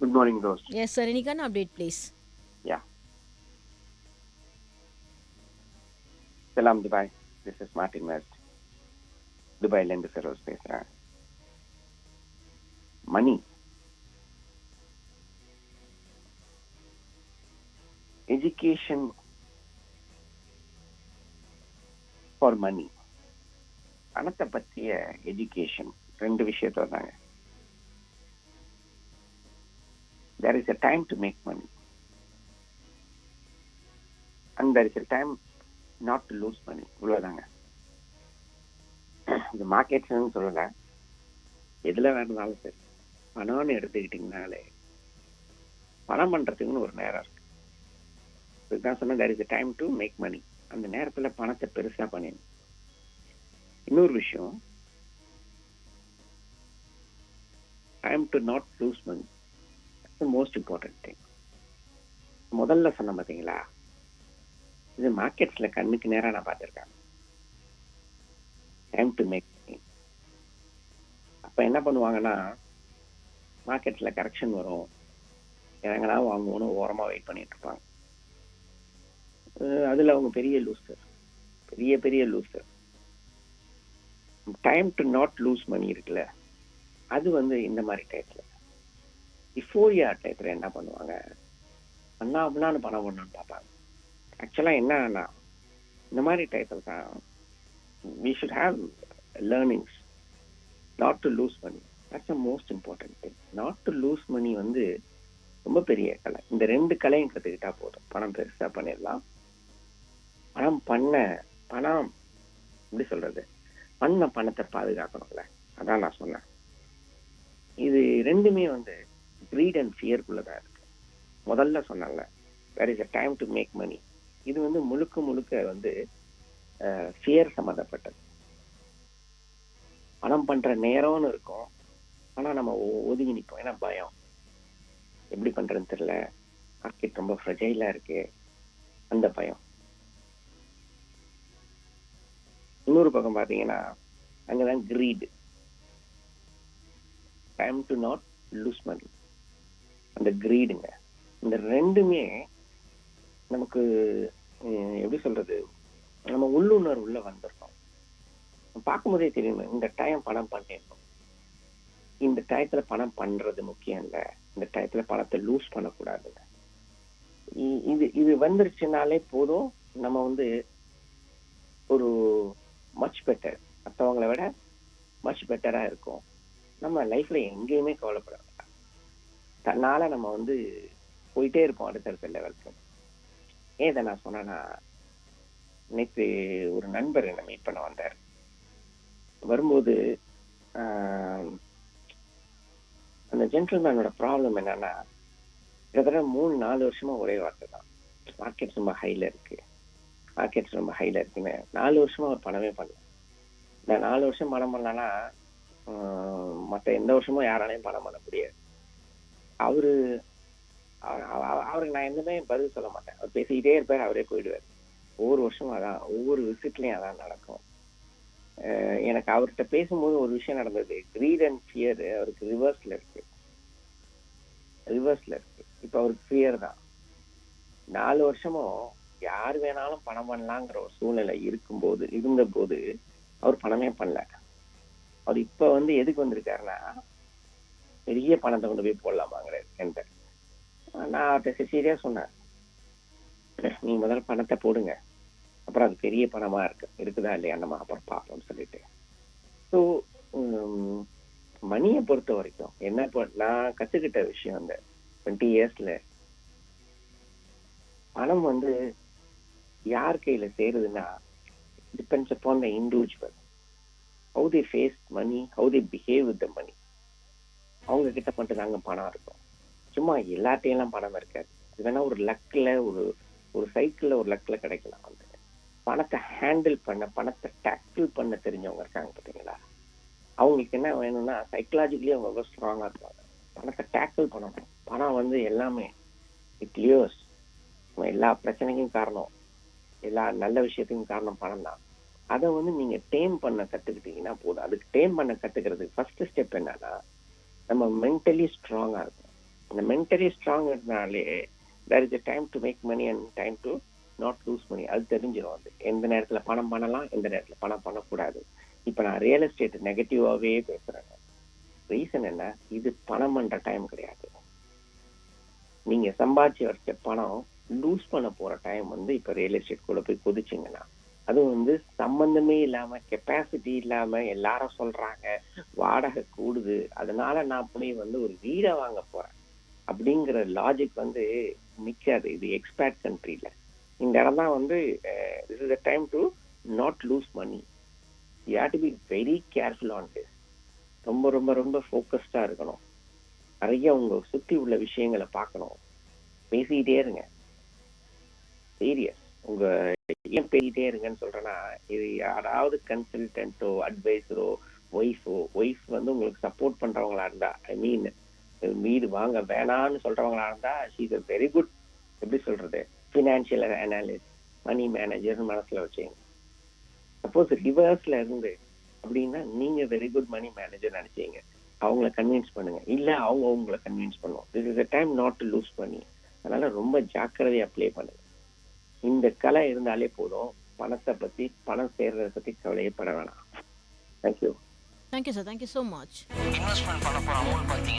Good morning, Rose. Yes, sir. Any kind of update, please? Yeah. Salam Dubai. This is Martin West. துபாயிலேருந்து Feroz பேசுகிறேன் மணி education for money பணத்தை பற்றிய education ரெண்டு விஷயத்த தாங்க there is a time to make money. And there is a time not to lose money. இவ்வளவுதாங்க. இந்த மார்க்கெட்ஸ்னு சொல்லல. எதுல வேணுனாலும் சரி. பணம்னு எடுத்துக்கிட்டீங்கனாலே பணம் பண்றதுக்குன்னு ஒரு நேரம் இருக்கு. இதுதான் சொன்ன there is time to make money அந்த நேரத்துல பணத்தை பெருசா பண்ணிடணும் இன்னொரு விஷயம் time to not lose money most important thing முதல்ல சொன்ன பார்த்தீங்களா இது மார்க்கெட்ஸ்ல கண்ணுக்கு நேராக நான் பார்த்திருக்கேன். டைம் டு மேக் அப்போ என்ன பண்ணுவாங்கன்னா மார்க்கெட்டில் கரெக்ஷன் வரும். இறங்கினா வாங்குவோன்னு ஓரமா வெயிட் பண்ணிட்டு இருப்பாங்க. அதில் அவங்க பெரிய லூசர் பெரிய பெரிய loser time to not lose money இருக்குல்ல? அது வந்து இந்த மாதிரி டைப்ல இஃபோரியா டைப்பில் என்ன பண்ணுவாங்க? அண்ணா அப்படின்னான்னு பணம் பண்ணணும்னு பார்ப்பாங்க. ஆக்சுவலாக என்னன்னா இந்த மாதிரி டைப்பில் தான் we should have learnings not to lose money that's a most important thing not to lose money வந்து ரொம்ப பெரிய கலை. இந்த ரெண்டு கலையும் கற்றுக்கிட்டா போதும். பணம் பெருசாக பண்ணிடலாம். பணம் பண்ண பணம் எப்படி சொல்றது? பண்ண பணத்தை பாதுகாக்கணும்ல. அதான் நான் சொன்னேன். இது ரெண்டுமே வந்து க்ரீட் அண்ட் ஃபியர்க்குள்ளதான் இருக்கு. முதல்ல சொன்னாங்க where is a time to make money இது வந்து முழுக்க முழுக்க வந்து ஃபியர் சம்மந்தப்பட்டது. பணம் பண்ணுற நேரம்னு இருக்கும். ஆனால் நம்ம ஒதுங்கி நிற்போம் ஏன்னா பயம். எப்படி பண்ணுறதுன்னு தெரியல. மார்க்கெட் ரொம்ப ஃப்ரெஜைலாக இருக்கு. அந்த பயம். இன்னொரு பக்கம் பார்த்தீங்கன்னா அங்கே தான் greed time to not lose money அந்த கிரீடுங்க இந்த ரெண்டுமே நமக்கு எப்படி சொல்றது? நம்ம உள்ளுணர்வுல வந்திருக்கோம். பார்க்கும்போதே தெரியும் இந்த டைம் பணம் பண்ணிடணும் இந்த டயத்துல பணம் பண்றது முக்கியம் இல்ல. இந்த டயத்துல பணத்தை லூஸ் பண்ணக்கூடாதுங்க. இ- இது இது வந்துருச்சுனாலே போதும் நம்ம வந்து ஒரு மச் பெட்டர் மற்றவங்களை விட மச் பெட்டரா இருக்கும். நம்ம லைஃப்ல எங்கேயுமே கவலைப்படாது தன்னால நம்ம வந்து போயிட்டே இருப்போம் அடுத்தடுத்த லெவலுக்கு ஏன் இதை நான் சொன்னேன்னா நேற்று ஒரு நண்பர் என்னை மீட் பண்ண வந்தார். வரும்போது ஆஹ், அந்த ஜென்டில்மேனோட ப்ராப்ளம் என்னன்னா கிட்டத்தட்ட மூணு நாலு வருஷமா ஒரே வார்த்தை தான். மார்க்கெட் ரொம்ப ஹைல இருக்கு. மார்க்கெட்ஸ் ரொம்ப ஹைல இருக்குன்னு நாலு வருஷமா அவர் பணமே பண்ணல. இந்த நாலு வருஷம் பணம் பண்ணலன்னா மற்ற எந்த வருஷமும் யாராலையும் பணம் பண்ண முடியாது. அவரு அவருக்கு நான் எதுவுமே பதில் சொல்ல மாட்டேன். அவர் பேசிக்கிட்டே இருப்பார் அவரே போயிடுவார். ஒவ்வொரு வருஷமும் அதான் ஒவ்வொரு விசிட்லையும் அதான் நடக்கும். அஹ் எனக்கு அவர்கிட்ட பேசும்போது ஒரு விஷயம் நடந்தது. கிரீட் அண்ட் ஃபியர் அவருக்கு ரிவர்ஸ்ல இருக்கு. ரிவர்ஸ்ல இருக்கு. இப்ப அவருக்கு ஃபியர் தான். நாலு வருஷமும் யார் வேணாலும் பணம் பண்ணலாங்கிற ஒரு சூழ்நிலை இருக்கும்போது இருந்தபோது அவர் பணமே பண்ணல. அவர் இப்ப வந்து எதுக்கு வந்திருக்காருன்னா பெரிய பணத்தை கொண்டு போய் போடலாமாங்கிறாரு என்கிட்ட. நான் அவர்கிட்ட சீரியா சொன்னேன். நீ முதல்ல பணத்தை போடுங்க. அப்புறம் அது பெரிய பணமா இருக்கு இருக்குதா இல்லையா நம்ம அப்புறம் பார்ப்போம்னு சொல்லிட்டு. ஸோ மணியை பொறுத்த வரைக்கும் என்ன இப்போ நான் கத்துக்கிட்ட விஷயம் அந்த டுவெண்ட்டி இயர்ஸ்ல பணம் வந்து யார் கையில சேருதுன்னா depends upon the individual how they face money how they behave with the money அவங்க கிட்ட மட்டும் தாங்க பணம் இருக்கும். சும்மா எல்லாத்தையெல்லாம் பணம் இருக்காது. இது வேணா ஒரு லக்கில் ஒரு ஒரு சைக்கிளில் ஒரு லக்கில் கிடைக்கலாம். வந்து பணத்தை ஹேண்டில் பண்ண பணத்தை டேக்கிள் பண்ண தெரிஞ்சவங்க இருக்காங்க பார்த்தீங்களா? அவங்களுக்கு என்ன வேணும்னா சைக்கலாஜிக்கலி அவங்க ரொம்ப ஸ்ட்ராங்கா இருப்பாங்க. பணத்தை டேக்கிள் பண்ணணும். பணம் வந்து எல்லாமே இட் லியோஸ் எல்லா பிரச்சனைக்கும் காரணம். எல்லா நல்ல விஷயத்துக்கும் காரணம் பணம் தான். அதை வந்து நீங்கள் டேம் பண்ண கற்றுக்கிட்டீங்கன்னா போதும். அதுக்கு டேம் பண்ண கற்றுக்கிறதுக்கு ஃபர்ஸ்ட் ஸ்டெப் என்னன்னா நம்ம மென்டலி ஸ்ட்ராங் இருக்கும் இந்த மென்டலி ஸ்ட்ராங் இருந்தாலே there is a time to make money and time to not lose money அது தெரிஞ்சிடும் அது. எந்த நேரத்தில் பணம் பண்ணலாம் எந்த நேரத்தில் பணம் பண்ணக்கூடாது. இப்ப நான் ரியல் எஸ்டேட் நெகட்டிவாகவே பேசுகிறேங்க ரீசன் என்ன? இது பணம் பண்ணுற டைம் கிடையாது. நீங்க சம்பாதிச்சு வச்ச பணம் லூஸ் பண்ண போகிற டைம் வந்து இப்போ ரியல் எஸ்டேட் கூட போய் குதிச்சிங்கன்னா அதுவும் வந்து சம்பந்தமே இல்லாம கெப்பாசிட்டி இல்லாம எல்லாரும் சொல்றாங்க வாடகை கூடுது. அதனால நான் போய் வந்து ஒரு வீடை வாங்க போறேன். அப்படிங்கிற லாஜிக் வந்து நிக்காது. இது எக்ஸ்பேர்ட் கண்ட்ரில இந்த இடம் தான் வந்து this is the time to not lose money you to be very careful on this ரொம்ப ரொம்ப ரொம்ப ஃபோக்கஸ்டா இருக்கணும். நிறைய உங்க சுத்தி உள்ள விஷயங்களை பார்க்கணும். பேசிக்கிட்டே இருங்க. சீரியஸ் உங்க ஏன் பேசிட்டே இருங்கன்னு சொல்றேன்னா இது யாராவது கன்சல்டன்ட்டோ அட்வைஸரோ ஒய்ஃபோ ஒய்ஃப் வந்து உங்களுக்கு சப்போர்ட் பண்றவங்களா இருந்தா ஐ மீன் வீடு வாங்க வேணாம்னு சொல்றவங்களா இருந்தா ஷீஸ் அ வெரி குட் எப்படி சொல்றது ஃபினான்ஷியல் அனாலிஸ்ட் மணி மேனேஜர் மனசுல வச்சுங்க சப்போஸ் ரிவர்ஸ்ல இருந்து அப்படின்னா நீங்க வெரி குட் மணி மேனேஜர் நினைச்சீங்க அவங்கள கன்வின்ஸ் பண்ணுங்க. இல்ல அவங்க உங்களை கன்வின்ஸ் பண்ணுவோம் this is a time not to lose பண்ணி அதனால ரொம்ப ஜாக்கிரதையா அப்ளை பண்ணுங்க. இந்த கலை இருந்தாலே போதும். பணத்தை பத்தி பணம் சேர்றதை பத்தி கவலையே பட வேணாம். Thank you thank you sir thank you so much investment பண்ண போற அமௌண்ட் பார்த்தீங்கன்னா